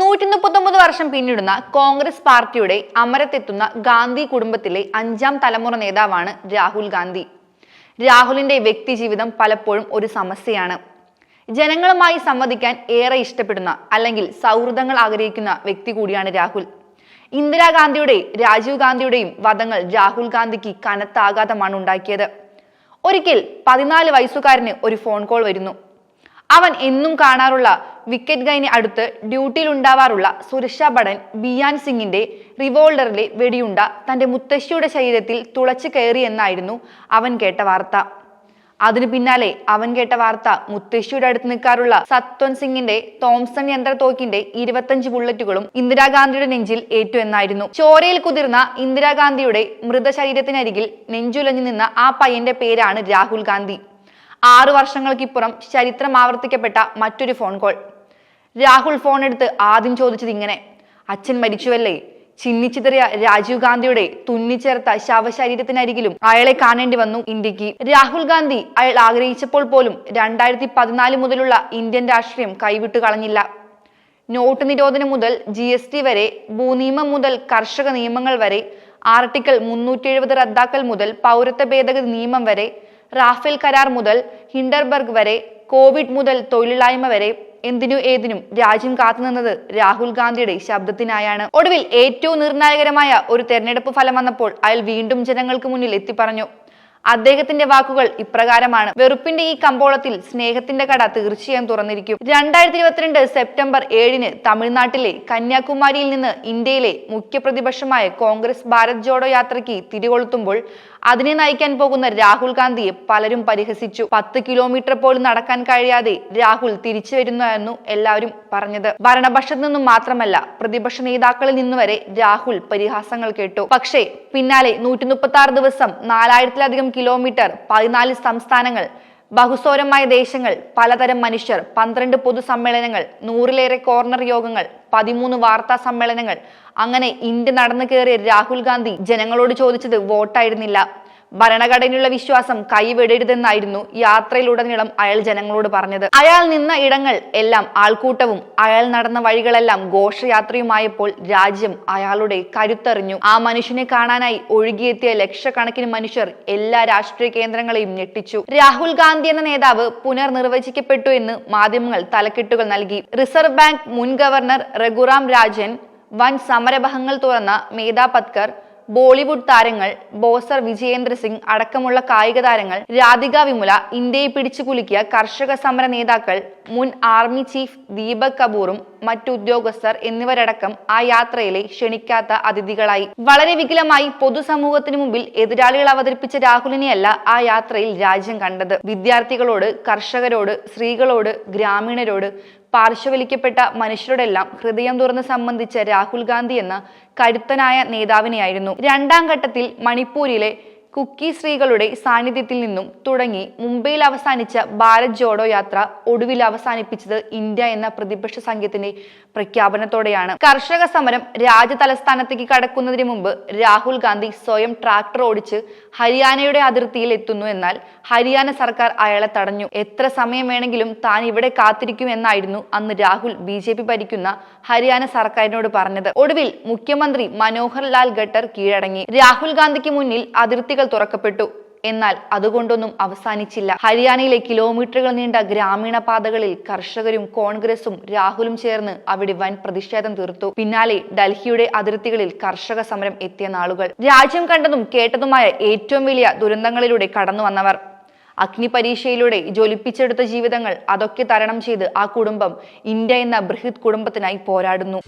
നൂറ്റി മുപ്പത്തൊമ്പത് വർഷം പിന്നിടുന്ന കോൺഗ്രസ് പാർട്ടിയുടെ അമരത്തെത്തുന്ന ഗാന്ധി കുടുംബത്തിലെ അഞ്ചാം തലമുറ നേതാവാണ് രാഹുൽ ഗാന്ധി. രാഹുലിന്റെ വ്യക്തിജീവിതം പലപ്പോഴും ഒരു സമസ്യയാണ്. ജനങ്ങളുമായി സംവദിക്കാൻ ഏറെ ഇഷ്ടപ്പെടുന്ന അല്ലെങ്കിൽ സൗഹൃദങ്ങൾ ആഗ്രഹിക്കുന്ന വ്യക്തി കൂടിയാണ് രാഹുൽ. ഇന്ദിരാഗാന്ധിയുടെ രാജീവ് ഗാന്ധിയുടെയും വധങ്ങൾ രാഹുൽ ഗാന്ധിക്ക് കനത്ത ആഘാതമാണ് ഉണ്ടാക്കിയത്. ഒരിക്കൽ പതിനാല് വയസ്സുകാരന് ഒരു ഫോൺ കോൾ വരുന്നു. അവൻ എന്നും കാണാറുള്ള വിക്കറ്റ് ഗൈന് അടുത്ത് ഡ്യൂട്ടിയിൽ ഉണ്ടാവാറുള്ള സുരക്ഷാ ഭടൻ ബിയാൻ സിംഗിന്റെ റിവോൾഡറിലെ വെടിയുണ്ട തന്റെ മുത്തശ്ശിയുടെ ശരീരത്തിൽ തുളച്ചു കയറിയെന്നായിരുന്നു അവൻ കേട്ട വാർത്ത. അതിനു പിന്നാലെ അവൻ കേട്ട വാർത്ത മുത്തശ്ശിയുടെ അടുത്ത് നിൽക്കാറുള്ള സത്വൻ സിംഗിന്റെ തോംസൺ യന്ത്ര യന്ത്രത്തോക്കിന്റെ ഇരുപത്തഞ്ച് ബുള്ളറ്റുകളും ഇന്ദിരാഗാന്ധിയുടെ നെഞ്ചിൽ ഏറ്റു എന്നായിരുന്നു. ചോരയിൽ കുതിർന്ന ഇന്ദിരാഗാന്ധിയുടെ മൃതശരീരത്തിനരികിൽ നെഞ്ചുലഞ്ഞു നിന്ന ആ പയ്യന്റെ പേരാണ് രാഹുൽ ഗാന്ധി. ആറു വർഷങ്ങൾക്കിപ്പുറം ചരിത്രം ആവർത്തിക്കപ്പെട്ട മറ്റൊരു ഫോൺ കോൾ രാഹുൽ ഫോൺ എടുത്ത് ആദ്യം ചോദിച്ചത് ഇങ്ങനെ. അച്ഛൻ മരിച്ചുവല്ലേ? ചിന്നിച്ചിതറിയ രാജീവ് ഗാന്ധിയുടെ തുന്നിച്ചേർത്ത ശവശരീരത്തിനരികിലും അയാളെ കാണേണ്ടി വന്നു ഇന്ത്യയ്ക്ക്. രാഹുൽ ഗാന്ധി അയാൾ ആഗ്രഹിച്ചപ്പോൾ പോലും രണ്ടായിരത്തി പതിനാല് മുതലുള്ള ഇന്ത്യൻ രാഷ്ട്രീയം കൈവിട്ടു കളഞ്ഞില്ല. നോട്ട് നിരോധനം മുതൽ ജി എസ് ടി വരെ ഭൂനിയമം മുതൽ കർഷക നിയമങ്ങൾ വരെ ആർട്ടിക്കിൾ മുന്നൂറ്റി എഴുപത് റദ്ദാക്കൽ മുതൽ പൗരത്വ ഭേദഗതി നിയമം വരെ റാഫേൽ കരാർ മുതൽ ഹിൻഡർബർഗ് വരെ കോവിഡ് മുതൽ തൊഴിലില്ലായ്മ വരെ എന്തിനു ഏതിനും രാജ്യം കാത്തുനിന്നത് രാഹുൽ ഗാന്ധിയുടെ ശബ്ദത്തിനായാണ്. ഒടുവിൽ ഏറ്റവും നിർണായകരമായ ഒരു തെരഞ്ഞെടുപ്പ് ഫലം വന്നപ്പോൾ അയാൾ വീണ്ടും ജനങ്ങൾക്ക് മുന്നിൽ എത്തി പറഞ്ഞു. അദ്ദേഹത്തിന്റെ വാക്കുകൾ ഇപ്രകാരമാണ്. വെറുപ്പിന്റെ ഈ കമ്പോളത്തിൽ സ്നേഹത്തിന്റെ കട തീർച്ചയായും തുറന്നിരിക്കും. രണ്ടായിരത്തി ഇരുപത്തിരണ്ട് സെപ്റ്റംബർ ഏഴിന് തമിഴ്നാട്ടിലെ കന്യാകുമാരിയിൽ നിന്ന് ഇന്ത്യയിലെ മുഖ്യ പ്രതിപക്ഷമായ കോൺഗ്രസ് ഭാരത് ജോഡോ യാത്രയ്ക്ക് തിരികൊളുത്തുമ്പോൾ അതിനെ നയിക്കാൻ പോകുന്ന രാഹുൽ ഗാന്ധിയെ പലരും പരിഹസിച്ചു. പത്ത് കിലോമീറ്റർ പോലും നടക്കാൻ കഴിയാതെ രാഹുൽ തിരിച്ചു വരുന്നതായിരുന്നു എല്ലാവരും പറഞ്ഞത്. ഭരണപക്ഷത്തു നിന്നും മാത്രമല്ല പ്രതിപക്ഷ നേതാക്കളിൽ നിന്ന് വരെ രാഹുൽ പരിഹാസങ്ങൾ കേട്ടു. പക്ഷേ പിന്നാലെ നൂറ്റി ദിവസം നാലായിരത്തിലധികം കിലോമീറ്റർ പതിനാല് സംസ്ഥാനങ്ങൾ ബഹുസ്വരമായ ദേശങ്ങൾ പലതരം മനുഷ്യർ പന്ത്രണ്ട് പൊതുസമ്മേളനങ്ങൾ നൂറിലേറെ കോർണർ യോഗങ്ങൾ പതിമൂന്ന് വാർത്താ സമ്മേളനങ്ങൾ. അങ്ങനെ ഇന്ത്യ നടന്നു കയറിയ രാഹുൽ ഗാന്ധി ജനങ്ങളോട് ചോദിച്ചത് വോട്ടായിരുന്നില്ല. ഭരണഘടനയുള്ള വിശ്വാസം കൈവിടരുതെന്നായിരുന്നു യാത്രയിലുടനീളം അയാൾ ജനങ്ങളോട് പറഞ്ഞത്. അയാൾ നിന്ന ഇടങ്ങൾ എല്ലാം ആൾക്കൂട്ടവും അയാൾ നടന്ന വഴികളെല്ലാം ഘോഷയാത്രയുമായപ്പോൾ രാജ്യം അയാളുടെ കരുത്തറിഞ്ഞു. ആ മനുഷ്യനെ കാണാനായി ഒഴുകിയെത്തിയ ലക്ഷക്കണക്കിന് മനുഷ്യർ എല്ലാ രാഷ്ട്രീയ കേന്ദ്രങ്ങളെയും ഞെട്ടിച്ചു. രാഹുൽ ഗാന്ധി എന്ന നേതാവ് പുനർനിർവചിക്കപ്പെട്ടു എന്ന് മാധ്യമങ്ങൾ തലക്കെട്ടുകൾ നൽകി. റിസർവ് ബാങ്ക് മുൻ ഗവർണർ രഘുറാം രാജൻ വൻ സമരഭങ്ങൾ തുറന്ന മേധാ പത്കർ ബോളിവുഡ് താരങ്ങൾ ബോസർ വിജയേന്ദ്ര സിംഗ് അടക്കമുള്ള കായിക താരങ്ങൾ രാധിക വിമുല ഇന്ത്യയെ പിടിച്ചു കുലുക്കിയ കർഷക സമര നേതാക്കൾ മുൻ ആർമി ചീഫ് ദീപക് കപൂറും മറ്റു ഉദ്യോഗസ്ഥർ എന്നിവരടക്കം ആ യാത്രയിലെ ക്ഷണിക്കാത്ത അതിഥികളായി. വളരെ വികലമായി പൊതുസമൂഹത്തിന് മുമ്പിൽ എതിരാളികൾ അവതരിപ്പിച്ച രാഹുലിനെയല്ല ആ യാത്രയിൽ രാജ്യം കണ്ടത്. വിദ്യാർത്ഥികളോട് കർഷകരോട് സ്ത്രീകളോട് ഗ്രാമീണരോട് പാർശ്വവലിക്കപ്പെട്ട മനുഷ്യരോടെല്ലാം ഹൃദയം തുറന്ന് സംബന്ധിച്ച രാഹുൽ ഗാന്ധി എന്ന കരുത്തനായ നേതാവിനെയായിരുന്നു. രണ്ടാം ഘട്ടത്തിൽ മണിപ്പൂരിലെ കുക്കി സ്ത്രീകളുടെ സാന്നിധ്യത്തിൽ നിന്നും തുടങ്ങി മുംബൈയിൽ അവസാനിച്ച ഭാരത് ജോഡോ യാത്ര ഒടുവിൽ അവസാനിപ്പിച്ചത് ഇന്ത്യ എന്ന പ്രതിപക്ഷ സംഘത്തിന്റെ പ്രഖ്യാപനത്തോടെയാണ്. കർഷക സമരം രാജ്യതലസ്ഥാനത്തേക്ക് കടക്കുന്നതിന് മുമ്പ് രാഹുൽ ഗാന്ധി സ്വയം ട്രാക്ടർ ഓടിച്ച് ഹരിയാനയുടെ അതിർത്തിയിൽ എത്തുന്നു എന്നാൽ ഹരിയാന സർക്കാർ അയാളെ തടഞ്ഞു. എത്ര സമയം വേണമെങ്കിലും താൻ ഇവിടെ കാത്തിരിക്കും എന്നായിരുന്നു അന്ന് രാഹുൽ ബി ജെ പി ഭരിക്കുന്ന ഹരിയാന സർക്കാരിനോട് പറഞ്ഞത്. ഒടുവിൽ മുഖ്യമന്ത്രി മനോഹർ ലാൽ ഖട്ടർ കീഴടങ്ങി. രാഹുൽ ഗാന്ധിക്ക് മുന്നിൽ അതിർത്തികൾ തുറക്കപ്പെട്ടു. എന്നാൽ അതുകൊണ്ടൊന്നും അവസാനിച്ചില്ല. ഹരിയാനയിലെ കിലോമീറ്ററുകൾ നീണ്ട ഗ്രാമീണ പാതകളിൽ കർഷകരും കോൺഗ്രസും രാഹുലും ചേർന്ന് അവിടെ വൻ പ്രതിഷേധം തീർത്തു. പിന്നാലെ ഡൽഹിയുടെ അതിർത്തികളിൽ കർഷക സമരം എത്തിയ നാളുകൾ. രാജ്യം കണ്ടതും കേട്ടതുമായ ഏറ്റവും വലിയ ദുരന്തങ്ങളിലൂടെ കടന്നു വന്നവർ അഗ്നി പരീക്ഷയിലൂടെ ജ്വലിപ്പിച്ചെടുത്ത ജീവിതങ്ങൾ അതൊക്കെ തരണം ചെയ്ത് ആ കുടുംബം ഇന്ത്യ എന്ന ബൃഹത് കുടുംബത്തിനായി പോരാടുന്നു.